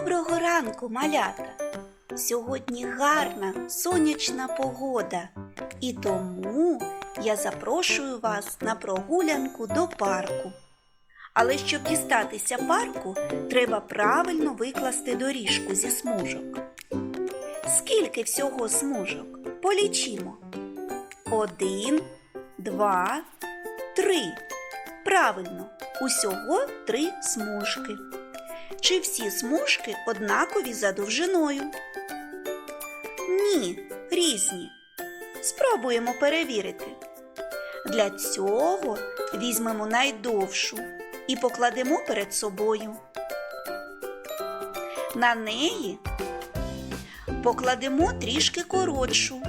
ранку, малята! Сьогодні гарна сонячна погода, і тому я запрошую вас на прогулянку до парку. Але щоб дістатися парку, треба правильно викласти доріжку зі смужок. Скільки всього смужок? Полічимо. Один, два, три. Правильно, усього три смужки. Чи всі смужки однакові за довжиною? Ні, різні. Спробуємо перевірити. Для цього візьмемо найдовшу і покладемо перед собою. На неї покладемо трішки коротшу.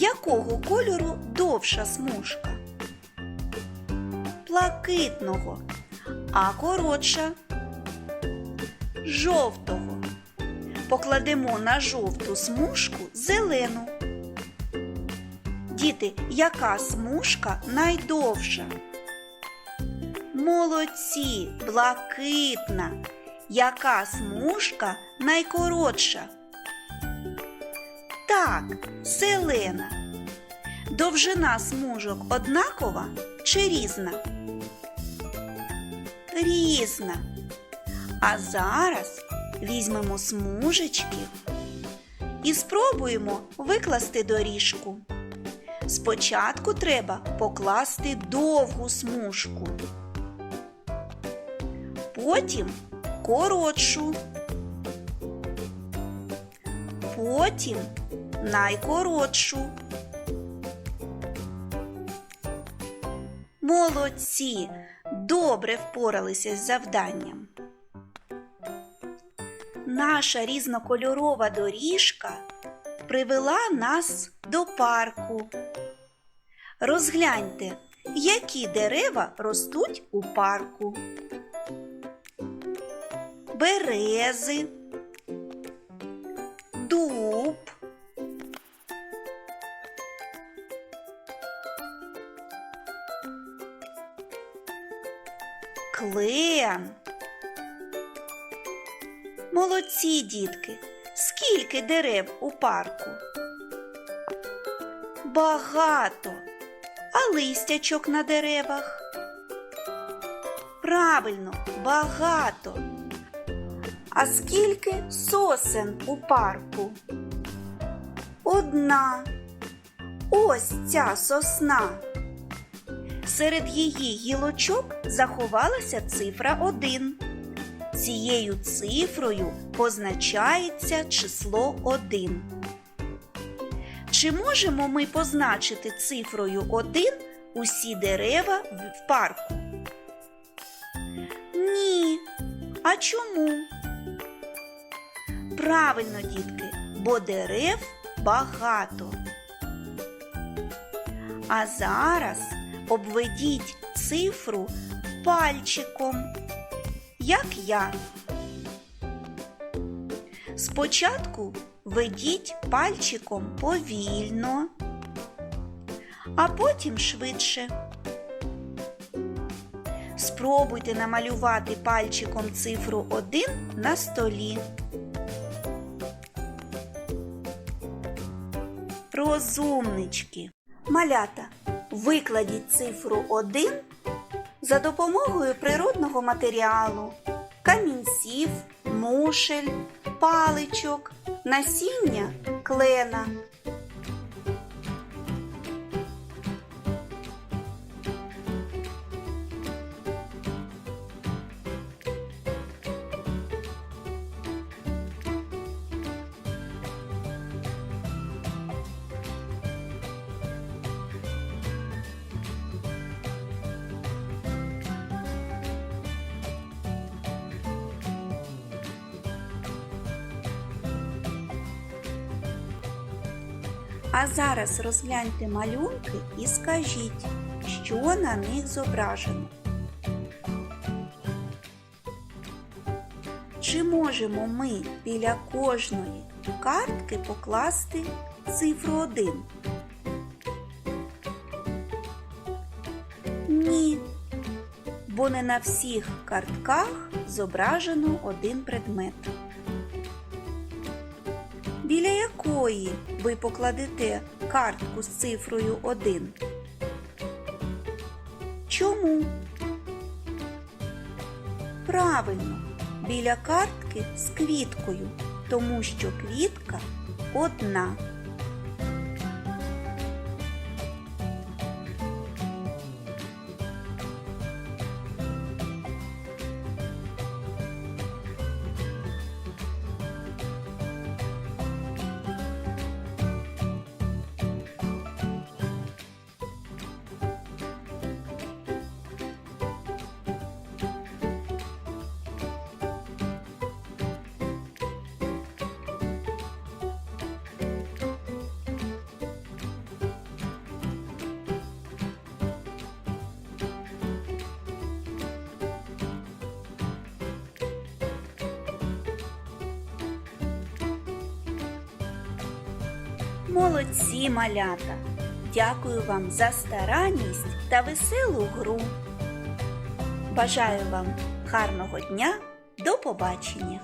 Якого кольору довша смужка? Блакитного, а коротша жовтого. Покладемо на жовту смужку зелену. Діти, яка смужка найдовша? Молодці, блакитна. Яка смужка найкоротша? Так, зелена. Довжина смужок однакова чи різна? Різна. А зараз візьмемо смужечки і спробуємо викласти доріжку. Спочатку треба покласти довгу смужку, потім коротшу, потім найкоротшу. Молодці! Добре впоралися з завданням. Наша різнокольорова доріжка привела нас до парку. Розгляньте, які дерева ростуть у парку. Берези, дуб, клен. Молодці, дітки! Скільки дерев у парку? Багато. А листячок на деревах? Правильно, багато. А скільки сосен у парку? Одна. Ось ця сосна. Серед її гілочок заховалася цифра 1. Цією цифрою позначається число 1. Чи можемо ми позначити цифрою 1 усі дерева в парку? Ні. А чому? Правильно, дітки, бо дерев багато. А зараз обведіть цифру пальчиком, як я. Спочатку ведіть пальчиком повільно, а потім швидше. Спробуйте намалювати пальчиком цифру 1 на столі. Розумнички. Малята, викладіть цифру 1 за допомогою природного матеріалу, камінців, мушель, паличок, насіння клена. А зараз розгляньте малюнки і скажіть, що на них зображено. Чи можемо ми біля кожної картки покласти цифру 1? Ні. бо не на всіх картках зображено один предмет. Якої ви покладете картку з цифрою 1? Чому? Правильно, біля картки з квіткою, тому що квітка одна. Молодці, малята! Дякую вам за старанність та веселу гру. Бажаю вам гарного дня. До побачення!